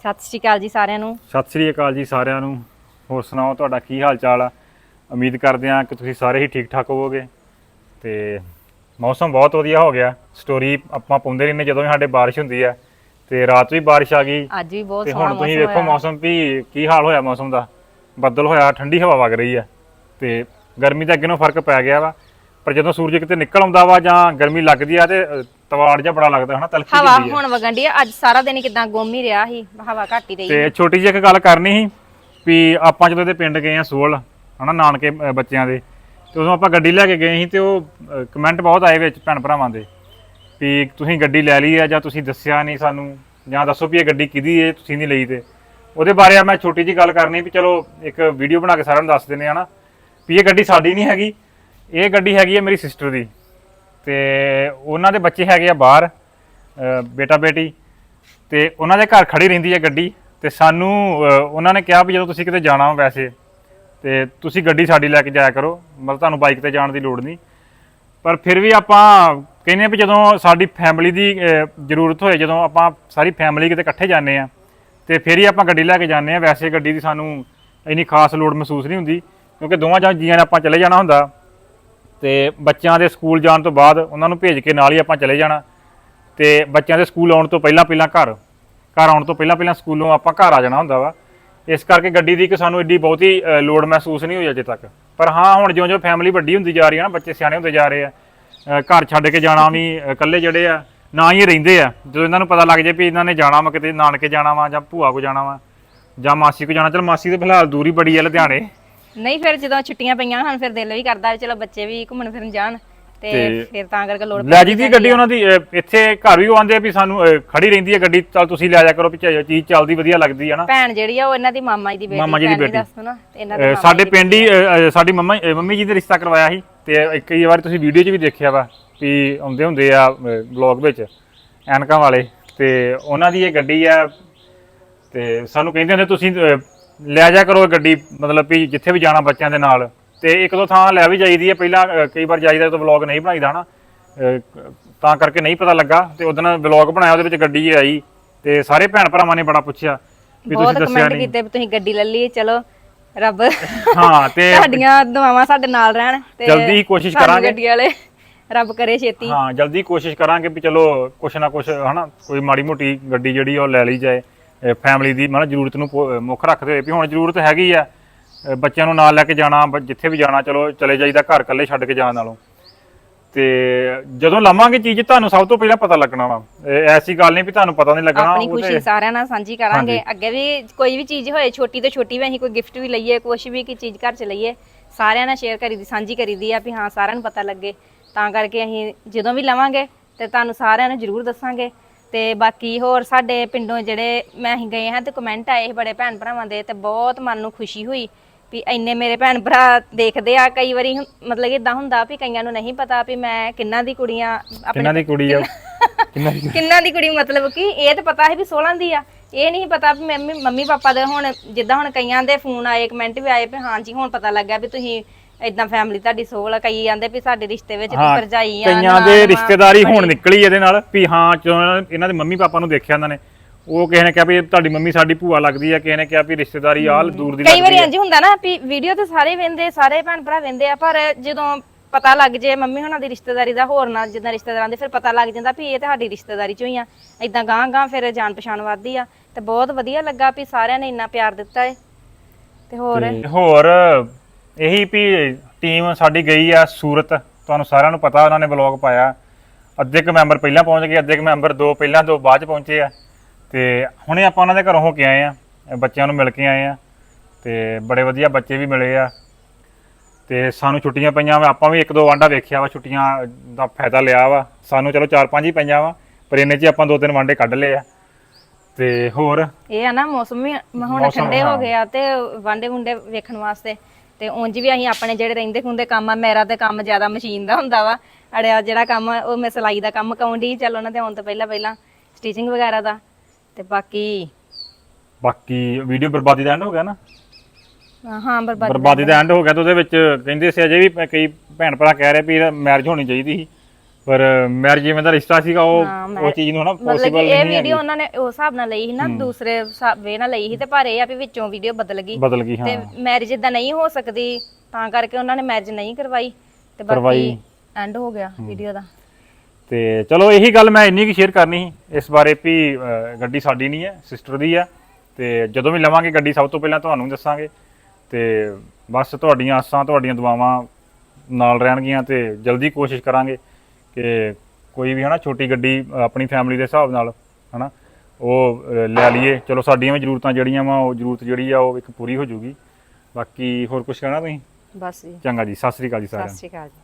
ਸਤਿ ਸ਼੍ਰੀ ਅਕਾਲ ਜੀ ਸਾਰਿਆਂ ਨੂੰ। ਸਤਿ ਸ੍ਰੀ ਅਕਾਲ ਜੀ ਸਾਰਿਆਂ ਨੂੰ। ਹੋਰ ਸੁਣਾਓ ਤੁਹਾਡਾ ਕੀ ਹਾਲ ਚਾਲ ਆ? ਉਮੀਦ ਕਰਦੇ ਹਾਂ ਕਿ ਤੁਸੀਂ ਸਾਰੇ ਹੀ ਠੀਕ ਠਾਕ ਹੋਵੋਗੇ। ਤੇ ਮੌਸਮ ਬਹੁਤ ਵਧੀਆ ਹੋ ਗਿਆ। ਸਟੋਰੀ ਆਪਾਂ ਪਾਉਂਦੇ ਰਹਿੰਦੇ ਜਦੋਂ ਵੀ ਸਾਡੇ ਬਾਰਿਸ਼ ਹੁੰਦੀ ਆ। ਤੇ ਰਾਤ ਵੀ ਬਾਰਿਸ਼ ਆ ਗਈ। ਅੱਜ ਵੀ ਬਹੁਤ ਤੇ ਸੋਹਣਾ ਹੁਣ ਤੁਸੀਂ ਵੇਖੋ ਹੋਇਆ। ਮੌਸਮ ਵੀ ਕੀ ਹਾਲ ਹੋਇਆ ਮੌਸਮ ਦਾ। ਬੱਦਲ ਹੋਇਆ ਠੰਡੀ ਹਵਾ ਵਗ ਰਹੀ ਆ। ਤੇ ਗਰਮੀ ਦਾ ਅੱਗੇ ਨਾਲੋਂ ਫ਼ਰਕ ਪੈ ਗਿਆ ਵਾ। ਪਰ ਜਦੋਂ ਸੂਰਜ ਕਿਤੇ ਨਿਕਲ ਆਉਂਦਾ ਵਾ ਜਾਂ ਗਰਮੀ ਲੱਗਦੀ ਆ ਤੇ ਅ, ਤਵਾੜ ਜਿਹਾ ਬੜਾ ਲੱਗਦਾ ਹਨਾ ਤਲਖੀ ਹਵਾ ਹੁੰਦੀ ਆ ਹੁਣ ਵਗਣ ਦੀ ਅੱਜ ਸਾਰਾ ਦਿਨ ਕਿਦਾਂ ਗੁੰਮ ਹੀ ਰਿਹਾ ਸੀ ਹਵਾ ਘੱਟ ਹੀ ਰਹੀ ਤੇ ਛੋਟੀ ਜਿਹੀ ਇੱਕ ਗੱਲ ਕਰਨੀ ਸੀ ਵੀ ਆਪਾਂ ਜਦੋਂ ਇਹਦੇ ਪਿੰਡ ਗਏ ਆ ਸੋਲ ਹਨਾ ਨਾਨਕੇ ਅ, ਬੱਚਿਆਂ ਦੇ ਤੇ ਉਦੋਂ ਆਪਾਂ ਗੱਡੀ ਲੈ ਕੇ ਗਏ ਸੀ ਤੇ ਉਹ ਕਮੈਂਟ ਬਹੁਤ ਆਏ ਵਿੱਚ ਭੈਣ ਭਰਾਵਾਂ ਦੇ ਵੀ ਤੁਸੀਂ ਗੱਡੀ ਲੈ ਲਈ ਆ ਜਾਂ ਤੁਸੀਂ ਦੱਸਿਆ ਨਹੀਂ ਸਾਨੂੰ ਜਾਂ ਦੱਸੋ ਵੀ ਇਹ ਗੱਡੀ ਕਿਹਦੀ ਹੈ ਤੁਸੀਂ ਨਹੀਂ ਲਈ ਤੇ। ਉਹਦੇ ਬਾਰੇ ਮੈਂ ਛੋਟੀ ਜਿਹੀ ਗੱਲ ਕਰਨੀ ਵੀ ਚਲੋ ਇੱਕ ਵੀਡੀਓ ਬਣਾ ਕੇ ਸਾਰਿਆਂ ਨੂੰ ਦੱਸ ਦਿੰਦੇ ਆ ਨਾ ਵੀ ਇਹ ਗੱਡੀ ਸਾਡੀ ਨਹੀਂ ਹੈਗੀ ਇਹ ਗੱਡੀ ਹੈਗੀ ਹੈ ਮੇਰੀ ਸਿਸਟਰ ਦੀ। ਤੇ ਉਹਨਾਂ ਦੇ ਬੱਚੇ ਹੈਗੇ ਆ ਬਾਹਰ ਬੇਟਾ ਬੇਟੀ ਤੇ ਉਹਨਾਂ ਦੇ ਘਰ ਖੜੀ ਰਹਿੰਦੀ ਹੈ ਗੱਡੀ ਤੇ ਸਾਨੂੰ ਅ, ਉਹਨਾਂ ਨੇ ਕਿਹਾ ਵੀ ਜਦੋਂ ਤੁਸੀਂ ਕਿਤੇ ਜਾਣਾ ਹੋ ਵੈਸੇ ਤੇ ਤੁਸੀਂ ਗੱਡੀ ਸਾਡੀ ਲੈ ਕੇ ਜਾਇਆ ਕਰੋ ਮਤਲਬ ਤੁਹਾਨੂੰ ਬਾਈਕ ਤੇ ਜਾਣ ਦੀ ਲੋੜ ਨਹੀਂ। ਪਰ ਫਿਰ ਵੀ ਆਪਾਂ ਕਹਿੰਦੇ ਆ ਵੀ ਜਦੋਂ ਸਾਡੀ ਫੈਮਿਲੀ ਦੀ ਅ, ਜ਼ਰੂਰਤ ਹੋਏ ਜਦੋਂ ਆਪਾਂ ਸਾਰੀ ਫੈਮਿਲੀ ਕਿਤੇ ਇਕੱਠੇ ਜਾਂਦੇ ਆ ਤੇ ਫਿਰ ਹੀ ਆਪਾਂ ਗੱਡੀ ਲੈ ਕੇ ਜਾਂਦੇ ਆ ਵੈਸੇ ਗੱਡੀ ਦੀ ਸਾਨੂੰ ਇੰਨੀ ਖਾਸ ਲੋੜ ਮਹਿਸੂਸ ਨਹੀਂ ਹੁੰਦੀ ਕਿਉਂਕਿ ਦੋਵਾਂ ਜਾਂ ਜੀਆਂ ਨੇ ਆਪਾਂ ਚਲੇ ਜਾਣਾ ਹੁੰਦਾ। ਤੇ ਬੱਚਿਆਂ ਦੇ ਸਕੂਲ ਜਾਣ ਤੋਂ ਬਾਅਦ ਉਹਨਾਂ ਨੂੰ ਭੇਜ ਕੇ ਨਾਲ ਹੀ ਆਪਾਂ ਚਲੇ ਜਾਣਾ। ਤੇ ਬੱਚਿਆਂ ਦੇ ਸਕੂਲ ਆਉਣ ਤੋਂ ਪਹਿਲਾਂ ਪਹਿਲਾਂ ਘਰ ਘਰ ਆਉਣ ਤੋਂ ਪਹਿਲਾਂ ਪਹਿਲਾਂ ਸਕੂਲੋਂ ਆਪਾਂ ਘਰ ਆ ਜਾਣਾ ਹੁੰਦਾ ਵਾ। ਇਸ ਕਰਕੇ ਗੱਡੀ ਦੀ ਕਿ ਸਾਨੂੰ ਏਡੀ ਬਹੁਤੀ ਅ, ਲੋੜ ਮਹਿਸੂਸ ਨਹੀਂ ਹੋਈ ਅਜੇ ਤੱਕ। ਪਰ ਹਾਂ ਹੁਣ ਜਿਉਂ-ਜਿਉਂ ਫੈਮਿਲੀ ਵੱਡੀ ਹੁੰਦੀ ਜਾ ਰਹੀ ਹੈ ਨਾ ਬੱਚੇ ਸਿਆਣੇ ਹੁੰਦੇ ਜਾ ਰਹੇ ਆ। ਘਰ ਛੱਡ ਕੇ ਜਾਣਾ ਵੀ ਇਕੱਲੇ ਜਿਹੜੇ ਆ ਨਾ ਹੀ ਰਹਿੰਦੇ ਆ। ਜਦੋਂ ਇਹਨਾਂ ਨੂੰ ਪਤਾ ਲੱਗ ਜੇ ਵੀ ਇਹਨਾਂ ਨੇ ਜਾਣਾ ਵਾ ਕਿਤੇ ਨਾਨਕੇ ਜਾਣਾ ਵਾ ਜਾਂ ਭੂਆ ਕੋ ਜਾਣਾ ਵਾ ਜਾਂ ਮਾਸੀ ਕੋ ਜਾਣਾ। ਚਲ ਮਾਸੀ ਤੇ ਫਿਲਹਾਲ ਦੂਰੀ ਬੜੀ ਆ ਲੁਧਿਆਣੇ। ਨਹੀਂ ਫਿਰ ਜਦੋਂ ਛੁੱਟੀਆਂ ਪਈਆਂ ਹਨ ਫਿਰ ਦਿਲ ਵੀ ਕਰਦਾ ਵੀ ਚਲੋ ਬੱਚੇ ਵੀ ਘੁੰਮਣ ਫਿਰਨ ਜਾਣ ਤੇ ਤੇ ਫਿਰ ਤਾਂ ਕਰਕੇ ਲੋੜ ਲੈ ਜੀ ਦੀ ਗੱਡੀ ਉਹਨਾਂ ਦੀ ਇੱਥੇ ਘਰ ਵੀ ਉਹ ਆਂਦੇ ਆ ਵੀ ਸਾਨੂੰ ਖੜੀ ਰਹਿੰਦੀ ਹੈ ਗੱਡੀ ਚਲ ਤੁਸੀਂ ਲੈ ਜਾ ਕਰੋ ਵੀ ਚ- ਚੀਜ਼ ਚੱਲਦੀ ਵਧੀਆ ਲੱਗਦੀ ਹੈ ਨਾ ਭੈਣ ਜਿਹੜੀ ਆ ਉਹ ਇਹਨਾਂ ਦੀ ਮਾਮਾ ਜੀ ਦੀ ਬੇਟੀ ਮਾਮਾ ਜੀ ਦੀ ਭੈਣ ਬੇਟੀ। ਦੱਸ ਦੋ ਨਾ ਤੇ ਇਹਨਾਂ ਦੇ ਸਾਡੇ ਪਿੰਡ ਹੀ ਸਾਡੀ ਮੰਮਾ ਮੰਮੀ ਜੀ ਨੇ ਰਿਸ਼ਤਾ ਕਰਵਾਇਆ ਸੀ ਤੇ ਇੱਕ ਹੀ ਵਾਰ ਤੁਸੀਂ ਵੀਡੀਓ 'ਚ ਵੀ ਦੇਖਿਆ ਵਾ ਵੀ ਆਉਂਦੇ ਹੁੰਦੇ ਆ ਬਲੌਗ ਵਿੱਚ ਐਨਕਾਂ ਵਾਲੇ ਤੇ ਉਹਨਾਂ ਦੀ ਇਹ ਗੱਡੀ ਆ ਤੇ ਸਾਨੂੰ ਕਹਿੰਦੇ ਹੁੰਦੇ ਤੁਸੀਂ ਲੈ ਜਾ ਕਰੋ ਗੱਡੀ ਮਤਲਬ ਵੀ ਜਿੱਥੇ ਵੀ ਜਾਣਾ ਬੱਚਿਆਂ ਦੇ ਨਾਲ। ਤੇ ਇੱਕ ਦੋ ਥਾਂ ਲੈ ਵੀ ਜਾਈਦੀ ਹੈ। ਪਹਿਲਾਂ ਅ, ਕਈ ਵਾਰ ਜਾਈਦਾ ਤਾਂ ਵਲੌਗ ਨਹੀਂ ਬਣਾਈਦਾ ਹਨਾ। ਅ, ਤਾਂ ਕਰਕੇ ਨਹੀਂ ਪਤਾ ਲੱਗਾ। ਤੇ ਉਹਦੋਂ ਵਲੌਗ ਬਣਾਇਆ ਉਹਦੇ ਵਿੱਚ ਗੱਡੀ ਆਈ। ਤੇ ਸਾਰੇ ਭੈਣ ਭਰਾਵਾਂ ਨੇ ਬੜਾ ਪੁੱਛਿਆ ਵੀ ਬਹੁਤ ਤੁਸੀਂ ਦੱਸਿਆ ਕਮੈਂਟ ਨਹੀਂ। ਕੀਤੇ ਵੀ ਤੁਸੀਂ ਗੱਡੀ ਲੈ ਲਈ ਚਲੋ ਰੱਬ ਹਾਂ ਤੇ ਤੁਹਾਡੀਆਂ ਦੁਆਵਾਂ ਸਾਡੇ ਨਾਲ ਰਹਿਣ ਤੇ ਜਲਦੀ ਹੀ ਕੋਸ਼ਿਸ਼ ਸਾਨੂੰ ਕਰਾਂਗੇ। ਗੱਡੀ ਵਾਲੇ ਰੱਬ ਕਰੇ ਛੇਤੀ। ਹਾਂ ਜਲਦੀ ਕੋਸ਼ਿਸ਼ ਕਰਾਂਗੇ ਵੀ ਚਲੋ ਕੁਛ ਨਾ ਕੁਛ ਹਨਾ ਕੋਈ ਮਾੜੀ ਮੋਟੀ ਗੱਡੀ ਜਿਹੜੀ ਆ ਉਹ ਲੈ ਲਈ ਜਾਏ। ਫੈਮਿਲੀ ਦੀ ਮਤਲਬ ਜ਼ਰੂਰਤ ਨੂੰ ਪੂ- ਮੁੱਖ ਰੱਖਦੇ ਹੋਏ ਵੀ ਹੁਣ ਜ਼ਰੂਰਤ ਹੈਗੀ ਆ ਬੱਚਿਆਂ ਨੂੰ ਨਾਲ ਲੈ ਕੇ ਜਾਣਾ ਬ- ਜਿੱਥੇ ਵੀ ਜਾਣਾ ਚਲੋ ਚਲੇ ਜਾਈਦਾ ਘਰ ਇਕੱਲੇ ਛੱਡ ਕੇ ਜਾਣ ਨਾਲੋਂ। ਤੇ ਜਦੋਂ ਲਵਾਂਗੇ ਚੀਜ਼ ਤੁਹਾਨੂੰ ਸਭ ਤੋਂ ਪਹਿਲਾਂ ਪਤਾ ਲੱਗਣਾ ਵਾ। ਇਹ ਐਸੀ ਗੱਲ ਨਹੀਂ ਵੀ ਤੁਹਾਨੂੰ ਪਤਾ ਨਹੀਂ ਲੱਗਣਾ ਆਪਣੀ ਉਹ ਖੁਸ਼ੀ ਸਾਰਿਆਂ ਨਾਲ ਸਾਂਝੀ ਕਰਾਂਗੇ। ਅੱਗੇ ਵੀ ਕੋਈ ਵੀ ਚੀਜ਼ ਹੋਏ ਛੋਟੀ ਤੋਂ ਛੋਟੀ ਵੀ ਅਸੀਂ ਕੋਈ ਗਿਫਟ ਵੀ ਲਈਏ ਕੁਝ ਵੀ ਕੀ ਚੀਜ਼ ਘਰ ਚ ਲਈਏ ਸਾਰਿਆਂ ਨਾਲ ਸ਼ੇਅਰ ਕਰੀਦੀ ਸਾਂਝੀ ਕਰੀਦੀ ਆ ਵੀ ਹਾਂ ਸਾਰਿਆਂ ਨੂੰ ਪਤਾ ਲੱਗੇ। ਤਾਂ ਕਰਕੇ ਅਸੀਂ ਜਦੋਂ ਵੀ ਲਵਾਂਗੇ ਤੇ ਤੁਹਾਨੂੰ ਸਾਰਿਆਂ ਨੂੰ ਜ਼ਰੂਰ ਦੱਸਾਂਗੇ। ਤੇ ਬਾਕੀ ਹੋਰ ਸਾਡੇ ਪਿੰਡੋਂ ਜਿਹੜੇ ਮੈਂ ਅਸੀਂ ਗਏ ਹਾਂ ਤੇ ਕਮੈਂਟ ਆਏ ਸੀ ਬੜੇ ਭੈਣ ਭਰਾਵਾਂ ਦੇ ਤੇ ਬਹੁਤ ਮਨ ਨੂੰ ਖੁਸ਼ੀ ਹੋਈ ਵੀ ਇੰਨੇ ਮੇਰੇ ਭੈਣ ਭਰਾ ਦੇਖਦੇ ਆ ਕਈ ਵਾਰੀ ਹੁੰ- ਮਤਲਬ ਇਦਾਂ ਹੁੰਦਾ ਵੀ ਕਈਆਂ ਨੂੰ ਨਹੀਂ ਪਤਾ ਵੀ ਮੈਂ ਕਿੰਨਾ ਦੀ ਕੁੜੀਆਂ ਆਪਣੇ ਕਿੰਨਾ ਦੀ ਕੁੜੀ ਆ? ਕਿੰਨਾ ਦੀ ਕਿੰਨਾ ਦੀ ਕੁੜੀ ਮਤਲਬ ਕਿ ਇਹ ਤਾਂ ਪਤਾ ਹੈ ਵੀ 16 ਦੀ ਆ ਇਹ ਨਹੀਂ ਪਤਾ ਵੀ ਮੰਮੀ ਮੰਮੀ ਪਾਪਾ ਦੇ ਹੁਣ ਜਿੱਦਾਂ ਹੁਣ ਕਈਆਂ ਦੇ ਫੋਨ ਆਏ ਕਮੈਂਟ ਵੀ ਆਏ ਵੀ ਹਾਂਜੀ ਹੁਣ ਪਤਾ ਲੱਗਾ ਵੀ ਤੁਸੀਂ ਇਦਾਂ ਫੈਮਿਲੀ ਤੁਹਾਡੀ 16 ਆ ਕਈ ਆਂਦੇ ਵੀ ਸਾਡੇ ਰਿਸ਼ਤੇ ਵਿੱਚ ਕੋਈ ਭਰਜਾਈ ਆ ਕਈਆਂ ਦੇ ਰਿਸ਼ਤੇਦਾਰੀ ਹੁਣ ਨਿਕਲੀ ਇਹਦੇ ਨਾਲ ਵੀ ਹਾਂ ਜਦੋਂ ਇਹਨਾਂ ਦੇ ਮੰਮੀ ਪਾਪਾ ਨੂੰ ਦੇਖਿਆ ਇਹਨਾਂ ਨੇ। ਉਹ ਕਿਸੇ ਨੇ ਕਿਹਾ ਵੀ ਤੁਹਾਡੀ ਮੰਮੀ ਸਾਡੀ ਭੂਆ ਲੱਗਦੀ ਆ ਕਿਸੇ ਨੇ ਕਿਹਾ ਵੀ ਰਿਸ਼ਤੇਦਾਰੀ ਆਲ ਦੂਰ ਦੀ ਕਈ ਵਾਰੀ ਆ। ਇੰਜ ਹੁੰਦਾ ਨਾ ਵੀ ਵੀਡੀਓ ਤੇ ਸਾਰੇ ਵੇਂਦੇ ਸਾਰੇ ਭੈਣ ਭਰਾ ਵੇਂਦੇ ਆ ਪਰ ਜਦੋਂ ਪਤਾ ਲੱਗ ਜੇ ਮੰਮੀ ਹੁਣਾਂ ਦੀ ਰਿਸ਼ਤੇਦਾਰੀ ਦਾ ਹੋਰ ਨਾਲ ਜਿੱਦਾਂ ਰਿਸ਼ਤੇਦਾਰਾਂ ਦੇ ਫਿਰ ਪਤਾ ਲੱਗ ਜਾਂਦਾ ਵੀ ਇਹ ਤਾਂ ਸਾਡੀ ਰਿਸ਼ਤੇਦਾਰੀ ਚੋਂ ਹੀ ਆ। ਇਦਾਂ ਗਾਂ ਗਾਂ ਫਿਰ ਜਾਣ ਪਛਾਣ ਵੱਧਦੀ ਆ। ਤੇ ਬਹੁਤ ਵਧੀਆ ਲੱਗਾ ਵੀ ਸਾਰਿਆਂ ਨੇ ਇੰਨਾ ਪਿਆਰ ਦਿੱਤਾ ਏ। ਤੇ ਹੋਰ? ਹੋਰ ਇਹੀ ਵੀ ਟੀਮ ਸਾਡੀ ਗਈ ਆ ਸੂਰਤ ਤੁਹਾਨੂੰ ਸਾਰਿਆਂ ਨੂੰ ਪਤਾ ਉਹਨਾਂ ਨੇ ਬਲੌਗ ਪਾਇਆ। ਅੱਧੇ ਕੁ ਮੈਂਬਰ ਪਹਿਲਾਂ ਪਹੁੰਚ ਗਏ ਅੱਧੇ ਕੁ ਮੈਂਬਰ ਦੋ ਪਹਿਲਾਂ ਦੋ ਬਾਅਦ ਚ ਪਹੁੰਚੇ ਆ। ਤੇ ਹੁਣੇ ਆਪਾਂ ਉਹਨਾਂ ਦੇ ਘਰੋਂ ਹੋ ਕੇ ਆਏ ਆ ਬੱਚਿਆਂ ਨੂੰ ਮਿਲ ਕੇ ਆਏ ਆ ਤੇ ਬੜੇ ਵਧੀਆ ਬੱਚੇ ਵੀ ਮਿਲੇ ਆ। ਤੇ ਸਾਨੂੰ ਛੁੱਟੀਆਂ ਪਈਆਂ ਵਾ ਆਪਾਂ ਵੀ ਇੱਕ ਦੋ ਵਾਂਡਾ ਵੇਖਿਆ ਵਾ ਛੁੱਟੀਆਂ ਦਾ ਫਾਇਦਾ ਲਿਆ ਵਾ। ਸਾਨੂੰ ਚਲੋ ਚਾਰ ਪੰਜ ਹੀ ਪਈਆਂ ਵਾ ਪਰ ਇੰਨੇ ਚ ਆਪਾਂ ਦੋ ਤਿੰਨ ਵਾਂਡੇ ਕੱਢ ਲਏ ਆ। ਤੇ ਹੋਰ? ਇਹ ਆ ਨਾ ਮੌਸਮ ਵੀ ਹੁਣ ਮੌਸਮ, ਠੰਡੇ ਹੋ ਹਾਂ। ਗਏ ਆ ਤੇ ਵਾਂਡੇ ਵੁੰਡੇ ਵੇਖਣ ਵਾਸਤੇ। ਤੇ ਉਂਝ ਵੀ ਅਸੀਂ ਆਪਣੇ ਜਿਹੜੇ ਰਹਿੰਦੇ ਖੁੰਦੇ ਕੰਮ ਆ ਮੇਰਾ ਤੇ ਕੰਮ ਜ਼ਿਆਦਾ ਮਸ਼ੀਨ ਦਾ ਹੁੰਦਾ ਵਾ। ਅੜਿਆ ਜਿਹੜਾ ਕੰਮ ਉਹ ਮੈਂ ਸਿਲਾਈ ਦਾ ਕੰਮ ਕਾਉਂਦੀ ਚੱਲ ਉਹਨਾਂ ਦੇ ਆਉਣ ਤੋਂ ਪਹਿਲਾਂ ਪਹਿਲਾਂ ਸਟਿਚਿੰਗ ਵਗੈਰਾ ਦਾ। ਤੇ ਬਾਕੀ ਬਾਕੀ ਵੀਡੀਓ ਬਰਬਾਦੀ ਦਾ ਐਂਡ ਹੋ ਗਿਆ ਨਾ? ਹਾਂ ਬਰਬਾਦ ਬਰਬਾਦੀ ਦਾ ਐਂਡ ਹੋ ਗਿਆ ਤੇ ਉਹਦੇ ਵਿੱਚ ਕਹਿੰਦੇ ਸੀ ਅਜੇ ਵੀ ਕਈ ਭੈਣ ਭਰਾ ਕਹਿ ਰਹੇ ਵੀ ਮੈਰਿਜ ਹੋਣੀ ਚਾਹੀਦੀ ਸੀ। ਪਰ ਮੈਰਿਜ ਜਿਵੇਂ ਦਾ ਰਿਸ਼ਤਾ ਸੀਗਾ ਉਹ ਹਾਂ, ਉਹ marriage- ਚੀਜ਼ ਨੂੰ ਹਨਾ ਮਤਲਬ ਕਿ ਪੋਸੀਬਲ ਇਹ ਨਹੀਂ ਵੀਡੀਓ ਹੈ ਉਹਨਾਂ ਨੇ ਉਸ ਹਿਸਾਬ ਨਾਲ ਲਈ ਸੀ ਨਾ ਦੂਸਰੇ ਵੇ ਨਾਲ ਲਈ ਸੀ ਤੇ ਪਰ ਇਹ ਆ ਵੀ ਵਿੱਚੋਂ ਵੀਡੀਓ ਬਦਲ ਗਈ। ਬਦਲ ਗਈ ਤੇ ਹਾਂ। ਮੈਰਿਜ ਇਦਾਂ ਨਹੀਂ ਹੋ ਸਕਦੀ ਤਾਂ ਕਰਕੇ ਉਹਨਾਂ ਨੇ ਮੈਰਿਜ ਨਹੀਂ ਕਰਵਾਈ ਤੇ ਕਰਵਾਈ। ਬਾਕੀ ਐਂਡ ਹੋ ਗਿਆ ਵੀਡੀਓ ਦਾ। ਤੇ ਚਲੋ ਇਹੀ ਗੱਲ ਮੈਂ ਇੰਨੀ ਕੀ ਸ਼ੇਅਰ ਕਰਨੀ ਸੀ ਇਸ ਬਾਰੇ ਵੀ ਅਹ, ਗੱਡੀ ਸਾਡੀ ਨਹੀਂ ਹੈ ਸਿਸਟਰ ਦੀ ਆ। ਤੇ ਜਦੋਂ ਵੀ ਲਵਾਂਗੇ ਗੱਡੀ ਸਭ ਤੋਂ ਪਹਿਲਾਂ ਤੁਹਾਨੂੰ ਦੱਸਾਂਗੇ। ਤੇ ਬਸ ਤੁਹਾਡੀਆਂ ਆਸਾਂ ਤੁਹਾਡੀਆਂ ਦੁਆਵਾਂ ਨਾਲ ਰਹਿਣਗੀਆਂ ਤੇ ਜਲਦੀ ਕੋਸ਼ਿਸ਼ ਕਰਾਂਗੇ। ਕਿ ਕੋਈ ਵੀ ਹਨਾ ਛੋਟੀ ਗੱਡੀ ਆਪਣੀ ਫੈਮਿਲੀ ਦੇ ਹਿਸਾਬ ਨਾਲ ਹਨਾ ਉਹ ਲੈ ਲਈਏ। ਚਲੋ ਸਾਡੀਆਂ ਵੀ ਜ਼ਰੂਰਤਾਂ ਜਿਹੜੀਆਂ ਵਾ ਉਹ ਜ਼ਰੂਰਤ ਜਿਹੜੀ ਆ ਉਹ ਇੱਕ ਪੂਰੀ ਹੋ ਜੂਗੀ। ਬਾਕੀ ਹੋਰ ਕੁਝ ਕਹਿਣਾ ਤੁਸੀਂ? ਬਸ ਜੀ। ਚੰਗਾ ਜੀ ਸਤਿ ਸ੍ਰੀ ਅਕਾਲ ਜੀ ਸਾਰਿਆਂ ਸਤਿ ਨੂੰ। ਸ਼੍ਰੀ ਅਕਾਲ ਜੀ।